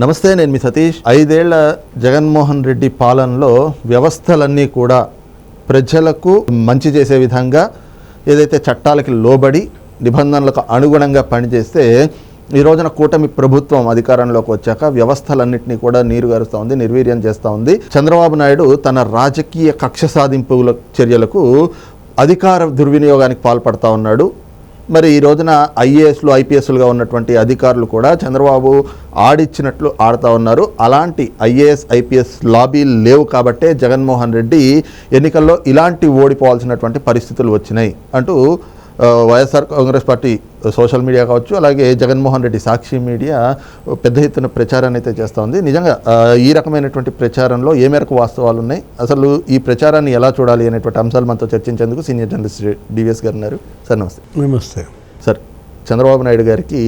నమస్తే నేను మీ సతీష్. ఐదేళ్ళ జగన్మోహన్ రెడ్డి పాలనలో వ్యవస్థలన్నీ కూడా ప్రజలకు మంచి చేసే విధంగా ఏదైతే చట్టాలకి లోబడి నిబంధనలకు అనుగుణంగా పనిచేస్తే ఈ రోజున కూటమి ప్రభుత్వం అధికారంలోకి వచ్చాక వ్యవస్థలన్నింటినీ కూడా నీరు గారుస్తూ ఉంది నిర్వీర్యం చేస్తూ ఉంది. చంద్రబాబు నాయుడు తన రాజకీయ కక్ష సాధింపుల చర్యలకు అధికార దుర్వినియోగానికి పాల్పడతా ఉన్నాడు. మరి ఈ రోజున ఐఏఎస్లు ఐపీఎస్లుగా ఉన్నటువంటి అధికారులు కూడా చంద్రబాబు ఆడిచ్చినట్లు ఆడుతూ ఉన్నారు. అలాంటి ఐఏఎస్ ఐపీఎస్ లాబీలు లేవు కాబట్టే జగన్మోహన్ రెడ్డి ఎన్నికల్లో ఇలాంటి ఓడిపోవాల్సినటువంటి పరిస్థితులు వచ్చినాయి అంటూ YSR Congress party social media కావచ్చు అలాగే జగన్మోహన్ రెడ్డి సాక్షి మీడియా పెద్ద ఎత్తున ప్రచారాన్ని అయితే చేస్తూ ఉంది. నిజంగా ఈ రకమైనటువంటి ప్రచారంలో ఏ మేరకు వాస్తవాలు ఉన్నాయి? అసలు ఈ ప్రచారాన్ని ఎలా చూడాలి అనేటువంటి అంశాలు మనతో చర్చించేందుకు సీనియర్ జర్నలిస్ట్ డివిఎస్ గారు ఉన్నారు. సార్ నమస్తే. నమస్తే. సార్ చంద్రబాబు నాయుడు గారికి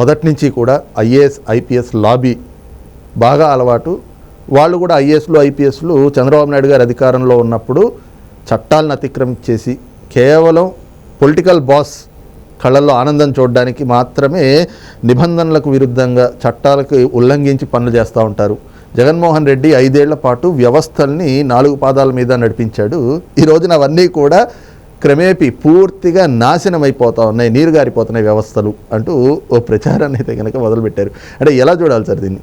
మొదటి నుంచి కూడా ఐఏఎస్ ఐపీఎస్ లాబీ బాగా అలవాటు. వాళ్ళు కూడా ఐఏఎస్లు ఐపీఎస్లు చంద్రబాబు నాయుడు గారు అధికారంలో ఉన్నప్పుడు చట్టాలను అతిక్రమించేసి కేవలం పొలిటికల్ బాస్ కళ్ళల్లో ఆనందం చూడడానికి మాత్రమే నిబంధనలకు విరుద్ధంగా చట్టాలకు ఉల్లంఘించి పనులు చేస్తూ ఉంటారు. జగన్మోహన్ రెడ్డి ఐదేళ్ళ పాటు వ్యవస్థల్ని నాలుగు పాదాల మీద నడిపించాడు. ఈ రోజున అవన్నీ కూడా క్రమేపీ పూర్తిగా నాశనం అయిపోతూ ఉన్నాయి నీరు గారిపోతున్నాయి వ్యవస్థలు అంటూ ఓ ప్రచారాన్ని అయితే కనుక మొదలుపెట్టారు. అంటే ఎలా చూడాలి సార్ దీన్ని?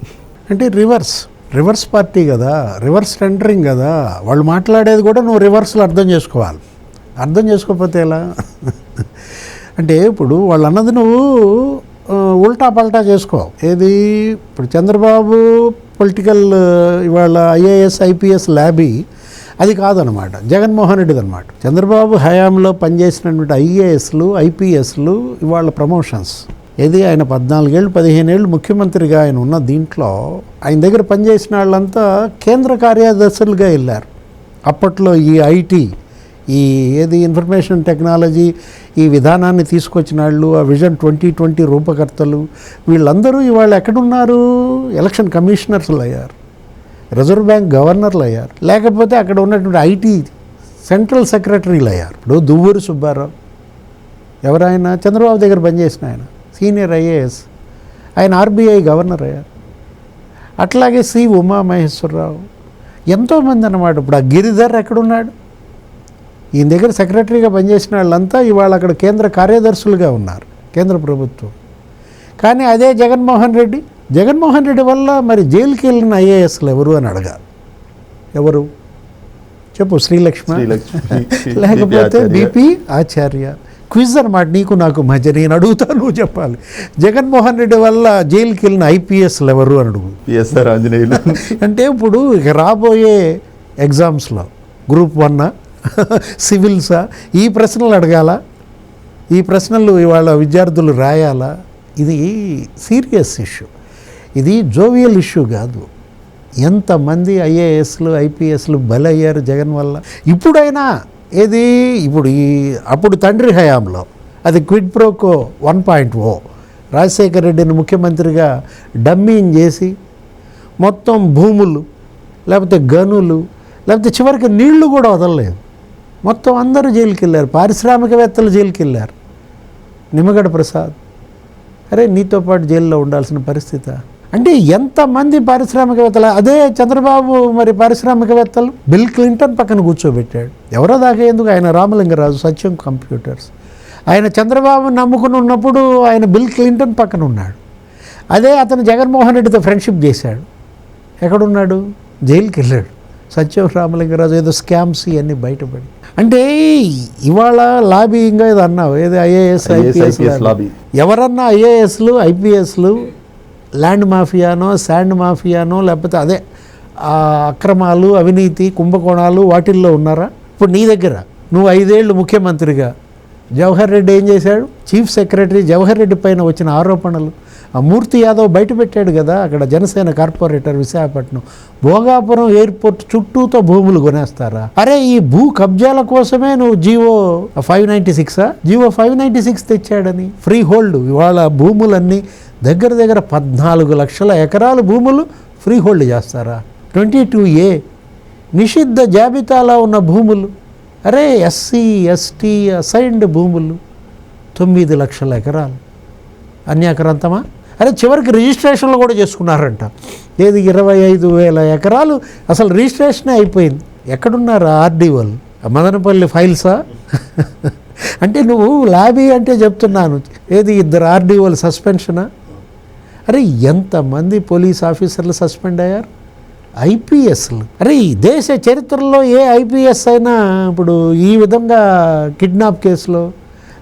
అంటే రివర్స్ రివర్స్ పార్టీ కదా రివర్స్ టెండరింగ్ కదా వాళ్ళు మాట్లాడేది కూడా నువ్వు రివర్స్లో అర్థం చేసుకోవాలి. అర్థం చేసుకోకపోతే ఎలా? అంటే ఇప్పుడు వాళ్ళు అన్నది నువ్వు ఉల్టా పల్టా చేసుకో. ఏది? ఇప్పుడు చంద్రబాబు పొలిటికల్ ఇవాళ ఐఏఎస్ ఐపీఎస్ ల్యాబీ అది కాదనమాట. జగన్మోహన్ రెడ్డిది అనమాట. చంద్రబాబు హయాంలో పనిచేసినటువంటి ఐఏఎస్లు ఐపీఎస్లు ఇవాళ ప్రమోషన్స్. ఏది? ఆయన పద్నాలుగేళ్ళు పదిహేనేళ్ళు ముఖ్యమంత్రిగా ఆయన ఉన్న దీంట్లో ఆయన దగ్గర పనిచేసిన వాళ్ళంతా కేంద్ర కార్యదర్శులుగా వెళ్ళారు. అప్పట్లో ఈ ఐటీ ఈ ఏది ఇన్ఫర్మేషన్ టెక్నాలజీ ఈ విధానాన్ని తీసుకొచ్చిన వాళ్ళు ఆ విజన్ ట్వంటీ ట్వంటీ రూపకర్తలు వీళ్ళందరూ ఇవాళ ఎక్కడున్నారు? ఎలక్షన్ కమిషనర్స్లు అయ్యారు. రిజర్వ్ బ్యాంక్ గవర్నర్లు అయ్యారు. లేకపోతే అక్కడ ఉన్నటువంటి ఐటీ సెంట్రల్ సెక్రటరీలు అయ్యారు. ఇప్పుడు దువ్వూరు సుబ్బారావు. ఎవరైనా చంద్రబాబు దగ్గర పనిచేసిన ఆయన. సీనియర్ ఐఏఎస్ ఆయన ఆర్బీఐ గవర్నర్ అయ్యారు. అట్లాగే సి ఉమామహేశ్వరరావు ఎంతోమంది అన్నమాట. ఇప్పుడు ఆ గిరిధర్ ఎక్కడున్నాడు? ఈయన దగ్గర సెక్రటరీగా పనిచేసిన వాళ్ళంతా ఇవాళ అక్కడ కేంద్ర కార్యదర్శులుగా ఉన్నారు కేంద్ర ప్రభుత్వం. కానీ అదే జగన్మోహన్ రెడ్డి జగన్మోహన్ రెడ్డి వల్ల మరి జైలుకి వెళ్ళిన ఐఏఎస్లు ఎవరు అని అడగాలి. ఎవరు? చెప్పు శ్రీలక్ష్మి. లేకపోతే. బీపీ ఆచార్య. క్విజ్ అనమాట నీకు నాకు మధ్య నేను అడుగుతా నువ్వు చెప్పాలి. జగన్మోహన్ రెడ్డి వల్ల జైలుకి వెళ్ళిన ఐపీఎస్లు ఎవరు అని అడుగు. పిఎస్ఆర్ ఆంజనేయులు. అంటే ఇప్పుడు ఇక రాబోయే ఎగ్జామ్స్లో గ్రూప్ వన్ సివిల్సా? ఈ ప్రశ్నలు అడగాల? ఈ ప్రశ్నలు ఇవాళ విద్యార్థులు రాయాలా? ఇది సీరియస్ ఇష్యూ. ఇది జోవియల్ ఇష్యూ కాదు. ఎంతమంది ఐఏఎస్లు ఐపీఎస్లు బలయ్యారు జగన్ వల్ల? ఇప్పుడైనా ఏది? ఇప్పుడు ఈ అప్పుడు తండ్రి హయాంలో అది quid pro quo one point O. Rajasekhara రెడ్డిని ముఖ్యమంత్రిగా డమ్మింగ్ చేసి మొత్తం భూములు లేకపోతే గనులు లేకపోతే చివరికి నీళ్ళు కూడా వదలలేదు. మొత్తం అందరూ జైలుకి వెళ్ళారు పారిశ్రామికవేత్తలు జైలుకి వెళ్ళారు నిమ్మగడ్డ ప్రసాద్. అరే నీతో పాటు జైల్లో ఉండాల్సిన పరిస్థితి. అంటే ఎంతమంది పారిశ్రామికవేత్తలు అదే చంద్రబాబు మరి పారిశ్రామికవేత్తలు బిల్ క్లింటన్ పక్కన కూర్చోబెట్టాడు. ఎవరో దాకేందుకు ఆయన రామలింగరాజు సత్యం కంప్యూటర్స్. ఆయన చంద్రబాబు నమ్ముకుని ఉన్నప్పుడు ఆయన బిల్ క్లింటన్ పక్కన ఉన్నాడు. అదే అతను జగన్మోహన్ రెడ్డితో ఫ్రెండ్షిప్ చేశాడు. ఎక్కడున్నాడు? జైలుకి వెళ్ళాడు సత్యం రామలింగరాజు ఏదో స్కామ్స్ ఇవన్నీ బయటపడి. అంటే ఇవాళ లాబీయింగ్ ఏదో అన్నావు ఏదో ఐఏఎస్ ఐపీఎస్ లాబీ. ఎవరన్నా ఐఏఎస్లు ఐపీఎస్లు ల్యాండ్ మాఫియానో శాండ్ మాఫియానో లేకపోతే అదే అక్రమాలు అవినీతి కుంభకోణాలు వాటిల్లో ఉన్నారా? ఇప్పుడు నీ దగ్గర నువ్వు ఐదేళ్ళు ముఖ్యమంత్రిగా జవహర్ రెడ్డి ఏం చేశాడు? చీఫ్ సెక్రటరీ జవహర్ రెడ్డి పైన వచ్చిన ఆరోపణలు. ఆ మూర్తి యాదవ్ బయట పెట్టాడు కదా అక్కడ జనసేన కార్పొరేటర్ విశాఖపట్నం. భోగాపురం ఎయిర్పోర్ట్ చుట్టూతో భూములు కొనేస్తారా? అరే ఈ భూ కబ్జాల కోసమే నువ్వు జీవో ఫైవ్ నైంటీ సిక్సా? GO five ninety six తెచ్చాడని. Free hold. ఇవాళ భూములన్నీ దగ్గర దగ్గర పద్నాలుగు లక్షల ఎకరాలు భూములు ఫ్రీ హోల్డ్ చేస్తారా? Twenty two A. నిషిద్ధ జాబితాలో ఉన్న భూములు. అరే ఎస్సీ ఎస్టీ అసైన్డ్ భూములు తొమ్మిది లక్షల ఎకరాలు. అన్యాక్రాంతమా? అరే చివరికి రిజిస్ట్రేషన్లు కూడా చేసుకున్నారంట. ఏది ఇరవై ఐదు వేల ఎకరాలు అసలు రిజిస్ట్రేషనే అయిపోయింది. ఎక్కడున్నారు ఆర్డీఓలు? మదనపల్లి ఫైల్సా? అంటే నువ్వు ల్యాబీ అంటే చెప్తున్నాను. ఏది ఇద్దరు ఆర్డీఓలు సస్పెన్షనా? అరే ఎంతమంది పోలీస్ ఆఫీసర్లు సస్పెండ్ అయ్యారు? ఐపీఎస్లు. అరే ఈ దేశ చరిత్రలో ఏ ఐపీఎస్ అయినా ఇప్పుడు ఈ విధంగా కిడ్నాప్ కేసులో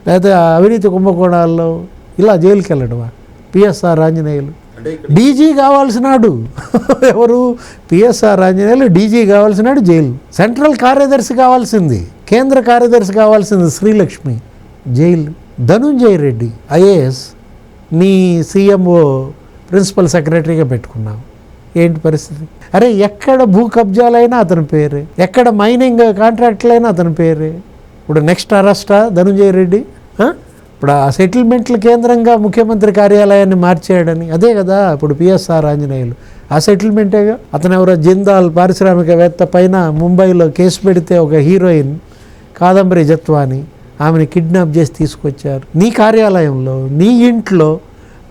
లేదా అవినీతి కుంభకోణాల్లో ఇలా జైలుకి వెళ్ళడమా పిఎస్ఆర్ ఆంజనేయులు. డీజీ కావాల్సినాడు. ఎవరు? పిఎస్ఆర్ ఆంజనేయులు డీజీ కావాల్సినాడు జైలు. సెంట్రల్ కార్యదర్శి కావాల్సింది కేంద్ర కార్యదర్శి కావాల్సింది శ్రీలక్ష్మి జైలు. ధనుంజయ రెడ్డి ఐఏఎస్. నీ సీఎంఓ ప్రిన్సిపల్ సెక్రటరీగా పెట్టుకున్నావు. ఏంటి పరిస్థితి? అరే ఎక్కడ భూ కబ్జాలైనా అతని పేరు. ఎక్కడ మైనింగ్ కాంట్రాక్ట్లైనా అతని పేరే. ఇప్పుడు నెక్స్ట్ అరెస్టా ధనుంజయ రెడ్డి? ఇప్పుడు ఆ సెటిల్మెంట్ల కేంద్రంగా ముఖ్యమంత్రి కార్యాలయాన్ని మార్చేయడని. అదే కదా ఇప్పుడు పిఎస్ఆర్ ఆంజనేయులు. ఆ సెటిల్మెంటేగా? అతను ఎవరో జిందాల్ పారిశ్రామికవేత్త పైన ముంబైలో కేసు పెడితే ఒక హీరోయిన్ కాదంబరి జత్వాని ఆమెను కిడ్నాప్ చేసి తీసుకొచ్చారు. నీ కార్యాలయంలో నీ ఇంట్లో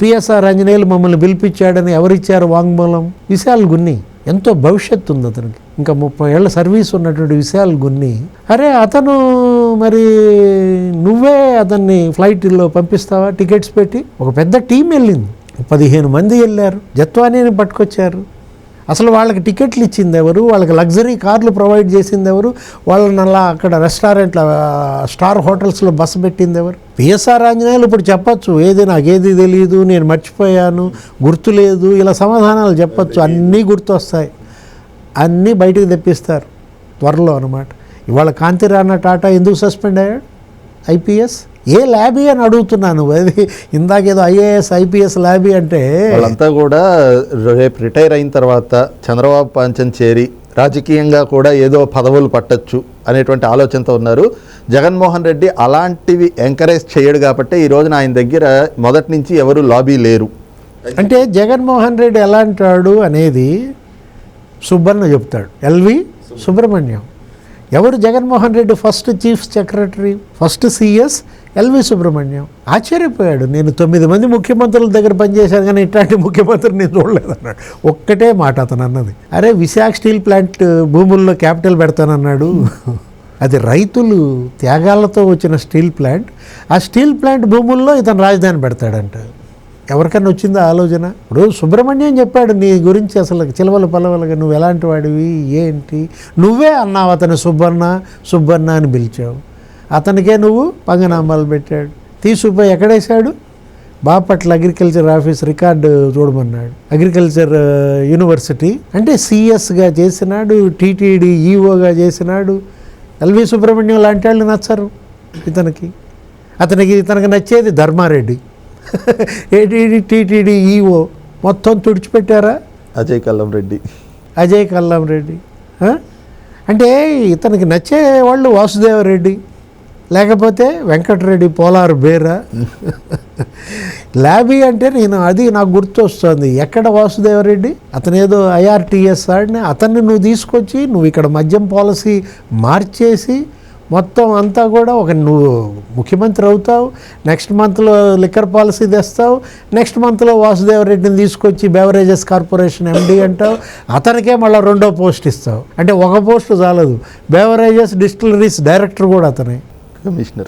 పిఎస్ఆర్ ఆంజనేయులు మమ్మల్ని పిలిపించాడని ఎవరిచ్చారు వాంగ్మూలం? విశాల్ గున్ని. ఎంతో భవిష్యత్తు ఉంది అతనికి. ఇంకా ముప్పై ఏళ్ళ సర్వీస్ ఉన్నటువంటి విశాల్ గున్ని. అరే అతను మరి నువ్వే అతన్ని ఫ్లైట్లో పంపిస్తావా? టికెట్స్ పెట్టి? ఒక పెద్ద టీం వెళ్ళింది. పదిహేను మంది వెళ్ళారు. జత్వానీని పట్టుకొచ్చారు. అసలు వాళ్ళకి టికెట్లు ఇచ్చింది ఎవరు వాళ్ళకి లగ్జరీ కార్లు ప్రొవైడ్ చేసింది ఎవరు వాళ్ళని అలా అక్కడ రెస్టారెంట్ల స్టార్ హోటల్స్లో బస్సు పెట్టింది ఎవరు పిఎస్ఆర్ ఆంజనేయులు ఇప్పుడు చెప్పచ్చు ఏది నాకేది తెలియదు నేను మర్చిపోయాను గుర్తులేదు ఇలా సమాధానాలు చెప్పచ్చు అన్నీ గుర్తొస్తాయి. అన్నీ బయటకు తెప్పిస్తారు త్వరలో అనమాట ఇవాళ కాంతిరాణ టాటా ఎందుకు సస్పెండ్ అయ్యాడు? ఐపీఎస్? ఏ ల్యాబీ అని అడుగుతున్నాను అది ఇందాకేదో ఐఏఎస్ ఐపీఎస్ ల్యాబీ అంటే వాళ్ళంతా కూడా రేపు రిటైర్ అయిన తర్వాత చంద్రబాబు పంచం చేరి రాజకీయంగా కూడా ఏదో పదవులు పట్టొచ్చు అనేటువంటి ఆలోచనతో ఉన్నారు. జగన్మోహన్ రెడ్డి అలాంటివి ఎంకరేజ్ చేయడు కాబట్టి ఈ రోజున ఆయన దగ్గర మొదటి నుంచి ఎవరు లాబీ లేరు. అంటే జగన్మోహన్ రెడ్డి ఎలా అంటాడు అనేది సుబ్బన్న చెప్తాడు. ఎల్వి సుబ్రహ్మణ్యం. ఎవరు Jaganmohan Reddy first chief secretary first CS LV Subrahmanyam ఆశ్చర్యపోయాడు. నేను తొమ్మిది మంది ముఖ్యమంత్రుల దగ్గర పనిచేశాను కానీ ఇట్లాంటి ముఖ్యమంత్రి నేను చూడలేదన్నాడు. ఒక్కటే మాట అతను అన్నది. అరే విశాఖ స్టీల్ ప్లాంట్ భూముల్లో క్యాపిటల్ పెడతానన్నాడు. అది రైతులు త్యాగాలతో వచ్చిన స్టీల్ ప్లాంట్. ఆ స్టీల్ ప్లాంట్ భూముల్లో ఇతను రాజధాని పెడతాడంట. ఎవరికన్నా వచ్చిందా ఆలోచన? ఇప్పుడు సుబ్రహ్మణ్యం చెప్పాడు నీ గురించి అసలు చిలవలు పలవలుగా నువ్వు ఎలాంటి వాడివి ఏంటి? నువ్వే అన్నావు అతను సుబ్బన్న సుబ్బన్న అని పిలిచావు. అతనికే నువ్వు పంగనామాలు పెట్టాడు. తీసుకుపోయి ఎక్కడేశాడు? బాపట్ల అగ్రికల్చర్ ఆఫీస్ రికార్డు చూడమన్నాడు. అగ్రికల్చర్ యూనివర్సిటీ అంటే సిఎస్గా చేసినాడు టీటీడీ ఈఓగా చేసినాడు. ఎల్వి సుబ్రహ్మణ్యం లాంటి వాళ్ళు నచ్చరు ఇతనికి. అతనికి ఇతనికి నచ్చేది ధర్మారెడ్డి. ఏటీడీ టీటీడీ ఈఓ మొత్తం తుడిచిపెట్టారా? అజయ్ కల్లం రెడ్డి. అజయ్ కల్లం రెడ్డి? అంటే ఇతనికి నచ్చే వాళ్ళు వాసుదేవరెడ్డి లేకపోతే వెంకటరెడ్డి పోలార్ బేరా? ల్యాబీ అంటే నేను అది నాకు గుర్తొస్తుంది. ఎక్కడ వాసుదేవరెడ్డి? అతను ఏదో ఐఆర్టీఎస్ ఆడిని అతన్ని నువ్వు తీసుకొచ్చి నువ్వు ఇక్కడ మద్యం పాలసీ మార్చేసి మొత్తం అంతా కూడా ఒక నువ్వు ముఖ్యమంత్రి అవుతావు. నెక్స్ట్ మంత్లో లిక్కర్ పాలసీ తెస్తావు. నెక్స్ట్ మంత్లో వాసుదేవరెడ్డిని తీసుకొచ్చి బెవరేజెస్ కార్పొరేషన్ ఎండి అంటావు. అతనికే మళ్ళీ రెండో పోస్ట్ ఇస్తావు. అంటే ఒక పోస్ట్ చాలదు. బెవరేజెస్ డిస్టిలరీస్ డైరెక్టర్ కూడా అతనే. కమిషనర్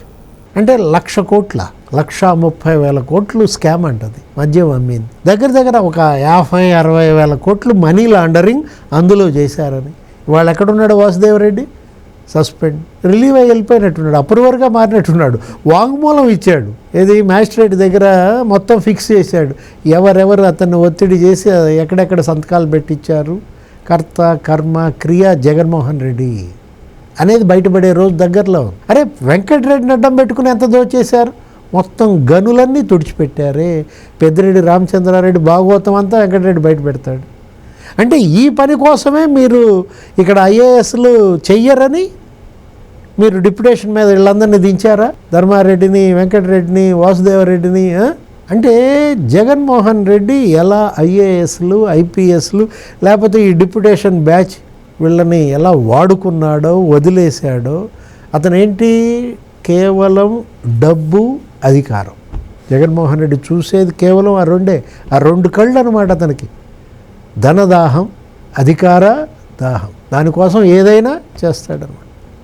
అంటే లక్ష కోట్ల లక్ష ముప్పై వేల కోట్లు స్కామ్ అంటది మద్యం అమ్మింది. దగ్గర దగ్గర ఒక యాభై అరవై వేల కోట్లు మనీ లాండరింగ్ అందులో చేశారని. వాళ్ళు ఎక్కడున్నాడు వాసుదేవరెడ్డి? సస్పెండ్. రిలీవ్ అయ్యి వెళ్ళిపోయినట్టున్నాడు అప్రూవర్గా మారినట్టున్నాడు. వాంగ్మూలం ఇచ్చాడు. ఏది మ్యాజిస్ట్రేట్ దగ్గర మొత్తం ఫిక్స్ చేశాడు. ఎవరెవరు అతన్ని ఒత్తిడి చేసి ఎక్కడెక్కడ సంతకాలు పెట్టించారు? కర్త కర్మ క్రియ జగన్మోహన్ రెడ్డి. అనేది బయటపడే రోజు దగ్గరలో ఉంది. అరే వెంకటరెడ్డిని అడ్డం పెట్టుకుని ఎంత దోచేశారు మొత్తం గనులన్నీ తుడిచిపెట్టారే. పెద్దిరెడ్డి రామచంద్రారెడ్డి భాగవతం అంతా వెంకటరెడ్డి బయట పెడతాడు. అంటే ఈ పని కోసమే మీరు ఇక్కడ ఐఏఎస్లు చెయ్యరని మీరు డిప్యుటేషన్ మీద వీళ్ళందరినీ దించారా? ధర్మారెడ్డిని వెంకటరెడ్డిని వాసుదేవరెడ్డిని అంటే జగన్మోహన్ రెడ్డి ఎలా ఐఏఎస్లు ఐపీఎస్లు లేకపోతే ఈ డిప్యుటేషన్ బ్యాచ్ వీళ్ళని ఎలా వాడుకున్నాడో వదిలేశాడో అతనేంటి? కేవలం డబ్బు అధికారం. జగన్మోహన్ రెడ్డి చూసేది కేవలం ఆ రెండే ఆ రెండు కళ్ళు అనమాట అతనికి. ధనదాహం అధికార దాహం. దానికోసం ఏదైనా చేస్తాడనమాట.